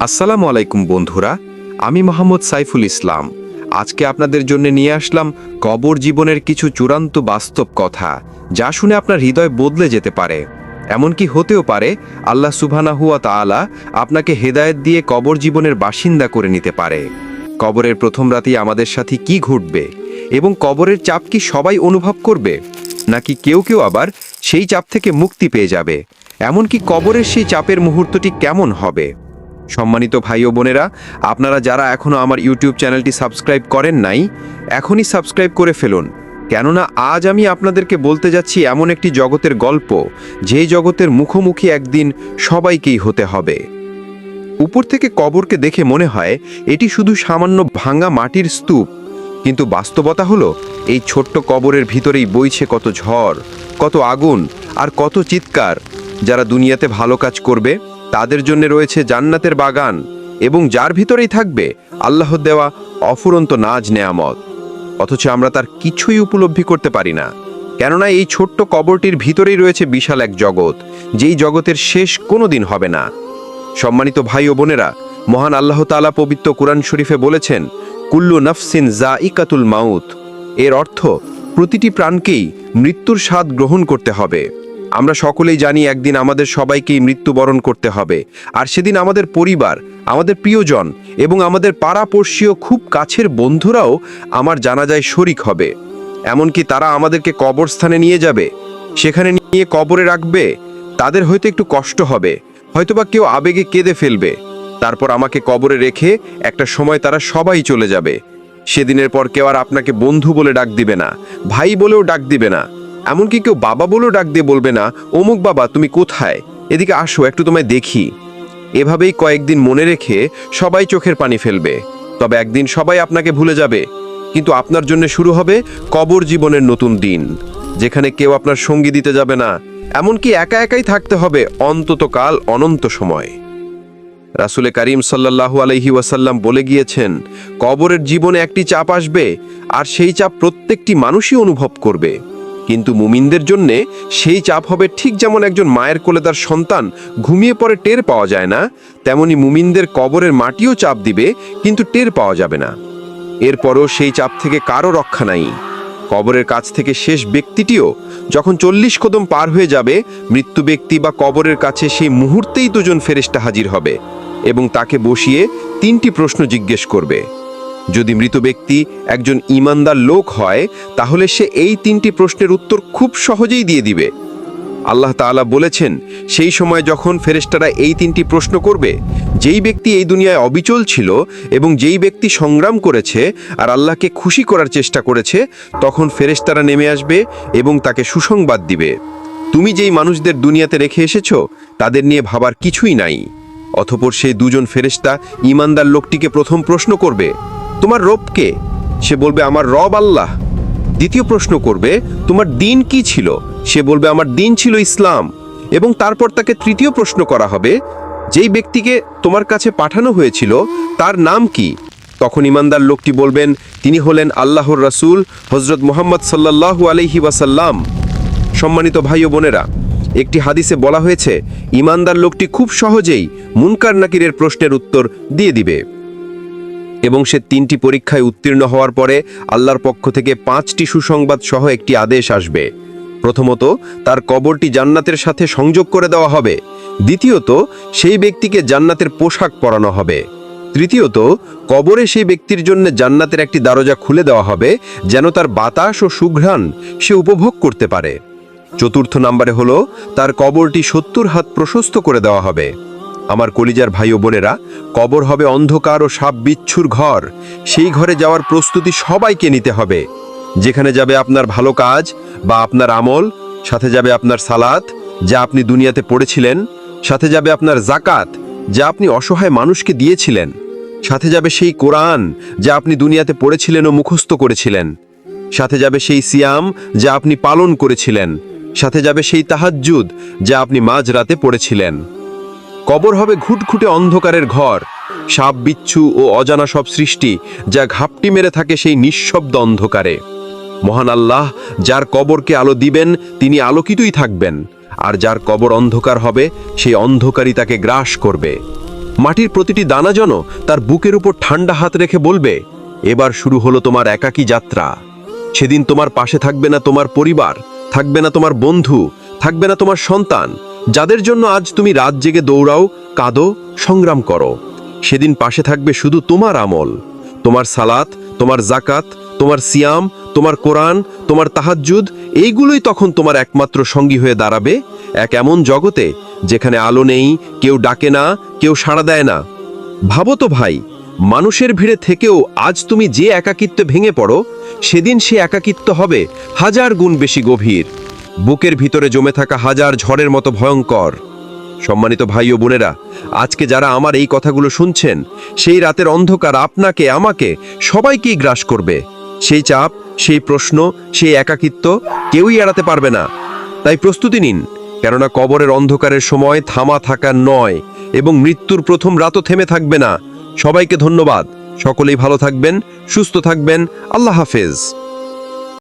আসসালামু আলাইকুম, বন্ধুরা। আমি মোহাম্মদ সাইফুল ইসলাম। আজকে আপনাদের জন্য নিয়ে আসলাম কবর জীবনের কিছু চূড়ান্ত বাস্তব কথা, যা শুনে আপনার হৃদয় বদলে যেতে পারে। এমনকি হতেও পারে, আল্লাহ সুবহানাহুয়া তাআলা আপনাকে হেদায়েত দিয়ে কবর জীবনের বাসিন্দা করে নিতে পারে। কবরের প্রথম রাতেই আমাদের সাথে কি ঘটবে? এবং কবরের চাপ কি সবাই অনুভব করবে? নাকি কেউ কেউ আবার সেই চাপ থেকে মুক্তি পেয়ে যাবে? এমনকি কবরের সেই চাপের মুহূর্তটি কেমন হবে? সম্মানিত ভাই ও বোনেরা, আপনারা যারা এখনও আমার ইউটিউব চ্যানেলটি সাবস্ক্রাইব করেন নাই, এখনই সাবস্ক্রাইব করে ফেলুন। কেননা আজ আমি আপনাদেরকে বলতে যাচ্ছি এমন একটি জগতের গল্প যেই জগতের মুখোমুখি একদিন সবাইকেই হতে হবে। উপর থেকে কবরকে দেখে মনে হয় এটি শুধু সামান্য ভাঙা মাটির স্তূপ, কিন্তু বাস্তবতা হলো এই ছোট্ট কবরের ভিতরেই বইছে কত ঝড়, কত আগুন আর কত চিৎকার, যারা দুনিয়াতে ভালো কাজ করবে তাদের জন্য রয়েছে জান্নাতের বাগান এবং যার ভিতরেই থাকবে আল্লাহ দেওয়া অফুরন্ত নাজ নেয়ামত। অথচ আমরা তার কিছুই উপলব্ধি করতে পারি না। কেননা এই ছোট্ট কবরটির ভিতরেই রয়েছে বিশাল এক জগৎ, যেই জগতের শেষ কোনো দিন হবে না। সম্মানিত ভাই ও বোনেরা, মহান আল্লাহ তাআলা পবিত্র কোরআন শরীফে বলেছেন, কুল্লু নফসিন জা ইকাতুল মাউত। এর অর্থ, প্রতিটি প্রাণকেই মৃত্যুর স্বাদ গ্রহণ করতে হবে। আমরা সকলেই জানি একদিন আমাদের সবাইকেই মৃত্যুবরণ করতে হবে। আর সেদিন আমাদের পরিবার, আমাদের প্রিয়জন এবং আমাদের পাড়াপড়শীয় খুব কাছের বন্ধুরাও আমার জানাজায় শরিক হবে। এমনকি তারা আমাদেরকে কবরস্থানে নিয়ে যাবে, সেখানে নিয়ে কবরে রাখবে, তাদের হয়তো একটু কষ্ট হবে, হয়তোবা কেউ আবেগে কেঁদে ফেলবে। তারপর আমাকে কবরে রেখে একটা সময় তারা সবাই চলে যাবে। সেদিনের পর কেউ আর আপনাকে বন্ধু বলে ডাক দিবে না, ভাই বলেও ডাক দিবে না। এমনকি কেউ বাবা বলেও ডাক দিয়ে বলবে না, অমুক বাবা, তুমি কোথায়? এদিকে আসো, একটু তোমায় দেখি। এভাবেই কয়েকদিন মনে রেখে সবাই চোখের পানি ফেলবে। তবে একদিন সবাই আপনাকে ভুলে যাবে। কিন্তু আপনার জন্য শুরু হবে কবর জীবনের নতুন দিন, যেখানে কেউ আপনার সঙ্গী দিতে যাবে না। এমনকি একা একাই থাকতে হবে অন্ততকাল অনন্ত সময়। রাসুলে করিম সাল্লাল্লাহু আলাইহি ওয়াসাল্লাম বলে গিয়েছেন, কবরের জীবনে একটি চাপ আসবে, আর সেই চাপ প্রত্যেকটি মানুষই অনুভব করবে। কিন্তু মুমিনদের জন্য সেই চাপ হবে ঠিক যেমন একজন মায়ের কোলে তার সন্তান ঘুমিয়ে পড়ে টের পাওয়া যায় না, তেমনি মুমিনদের কবরের মাটিও চাপ দিবে, কিন্তু টের পাওয়া যাবে না। এরপরও সেই চাপ থেকে কারও রক্ষা নাই। কবরের কাছ থেকে শেষ ব্যক্তিটিও যখন চল্লিশ কদম পার হয়ে যাবে, মৃত্যু ব্যক্তি বা কবরের কাছে সেই মুহূর্তেই দুজন ফেরেশতা হাজির হবে এবং তাকে বসিয়ে তিনটি প্রশ্ন জিজ্ঞেস করবে। যদি মৃত ব্যক্তি একজন ইমানদার লোক হয়, তাহলে সে এই তিনটি প্রশ্নের উত্তর খুব সহজেই দিয়ে দিবে। আল্লাহ তাআলা বলেছেন, সেই সময় যখন ফেরেশতারা এই তিনটি প্রশ্ন করবে, যেই ব্যক্তি এই দুনিয়ায় অবিচল ছিল এবং যেই ব্যক্তি সংগ্রাম করেছে আর আল্লাহকে খুশি করার চেষ্টা করেছে, তখন ফেরেশতারা নেমে আসবে এবং তাকে সুসংবাদ দিবে। তুমি যেই মানুষদের দুনিয়াতে রেখে এসেছ, তাদের নিয়ে ভাবার কিছুই নাই। অথপর সেই দুজন ফেরেশতা ইমানদার লোকটিকে প্রথম প্রশ্ন করবে তোমার রবকে? সে বলবে, আমার রব আল্লাহ। দ্বিতীয় প্রশ্ন করবে, তোমার দিন কি ছিল? সে বলবে, আমার দিন ছিল ইসলাম। এবং তারপর তাকে তৃতীয় প্রশ্ন করা হবে, যেই ব্যক্তিকে তোমার কাছে পাঠানো হয়েছিল, তার নাম কি? তখন ইমানদার লোকটি বলবেন, তিনি হলেন আল্লাহর রাসূল হজরত মোহাম্মদ সাল্লাল্লাহু আলাইহি ওয়াসাল্লাম। সম্মানিত ভাই ও বোনেরা, একটি হাদিসে বলা হয়েছে, ইমানদার লোকটি খুব সহজেই মুনকার নাকিরের প্রশ্নের উত্তর দিয়ে দিবে। এবং সে তিনটি পরীক্ষায় উত্তীর্ণ হওয়ার পরে আল্লাহর পক্ষ থেকে পাঁচটি সুসংবাদ সহ একটি আদেশ আসবে। প্রথমত, তার কবরটি জান্নাতের সাথে সংযোগ করে দেওয়া হবে। দ্বিতীয়ত, সেই ব্যক্তিকে জান্নাতের পোশাক পরানো হবে। তৃতীয়ত, কবরে সেই ব্যক্তির জন্য জান্নাতের একটি দরজা খুলে দেওয়া হবে, যেন তার বাতাস ও সুঘ্রাণ সে উপভোগ করতে পারে। চতুর্থ নম্বরে হলো, তার কবরটি সত্তর হাত প্রশস্ত করে দেওয়া হবে। আমার কলিজার ভাই ও বোনেরা, কবর হবে অন্ধকার ও সাপ বিচ্ছুর ঘর। সেই ঘরে যাওয়ার প্রস্তুতি সবাইকে নিতে হবে। যেখানে যাবে আপনার ভালো কাজ বা আপনার আমল, সাথে যাবে আপনার সালাত, যা আপনি দুনিয়াতে পড়েছিলেন, সাথে যাবে আপনার জাকাত যা আপনি অসহায় মানুষকে দিয়েছিলেন, সাথে যাবে সেই কোরআন, যা আপনি দুনিয়াতে পড়েছিলেন ও মুখস্থ করেছিলেন, সাথে যাবে সেই সিয়াম, যা আপনি পালন করেছিলেন, সাথে যাবে সেই তাহাজ্জুদ, যা আপনি মাঝ রাতে পড়েছিলেন। কবর হবে ঘুটঘুটে অন্ধকারের ঘর। সাপ বিচ্ছু ও অজানা সব সৃষ্টি, যা ঘাপটি মেরে থাকে সেই নিঃশব্দ অন্ধকারে। মহান আল্লাহ, যার কবরকে আলো দিবেন, তিনি আলোকিতই থাকবেন। আর যার কবর অন্ধকার হবে, সেই অন্ধকারই তাকে গ্রাস করবে। মাটির প্রতিটি দানা যেন তার বুকের উপর ঠান্ডা হাত রেখে বলবে, এবার শুরু হলো তোমার একাকী যাত্রা। সেদিন তোমার পাশে থাকবে না তোমার পরিবার, থাকবে না তোমার বন্ধু, থাকবে না তোমার সন্তান। যাদের জন্য আজ তুমি রাত জেগে দৌড়াও, কাঁদো, সংগ্রাম করো। সেদিন পাশে থাকবে শুধু তোমার আমল। তোমার সালাত, তোমার জাকাত তোমার সিয়াম, তোমার কোরআন, তোমার তাহাজ্জুদ, এইগুলোই তখন তোমার একমাত্র সঙ্গী হয়ে দাঁড়াবে এক এমন জগতে যেখানে আলো নেই, কেউ ডাকে না, কেউ সাড়া দেয় না। ভাবো তো ভাই, মানুষের ভিড়ে থেকেও আজ তুমি যে একাকিত্বে ভেঙে পড়ো, সেদিন সে একাকিত্ব হবে হাজার গুণ বেশি গভীর। বুকের ভিতরে জমে থাকা হাজার ঝড়ের মতো ভয়ঙ্কর। সম্মানিত ভাই ও বোনেরা, আজকে যারা আমার এই কথাগুলো শুনছেন, সেই রাতের অন্ধকার আপনাকে, আমাকে, সবাইকেই গ্রাস করবে। সেই চাপ, সেই প্রশ্ন, সেই একাকিত্ব কেউই এড়াতে পারবে না। তাই প্রস্তুতি নিন, কেননা কবরের অন্ধকারের সময় থামা থাকা নয় এবং মৃত্যুর প্রথম রাতও থেমে থাকবে না। সবাইকে ধন্যবাদ। সকলেই ভালো থাকবেন, সুস্থ থাকবেন। আল্লাহ হাফেজ।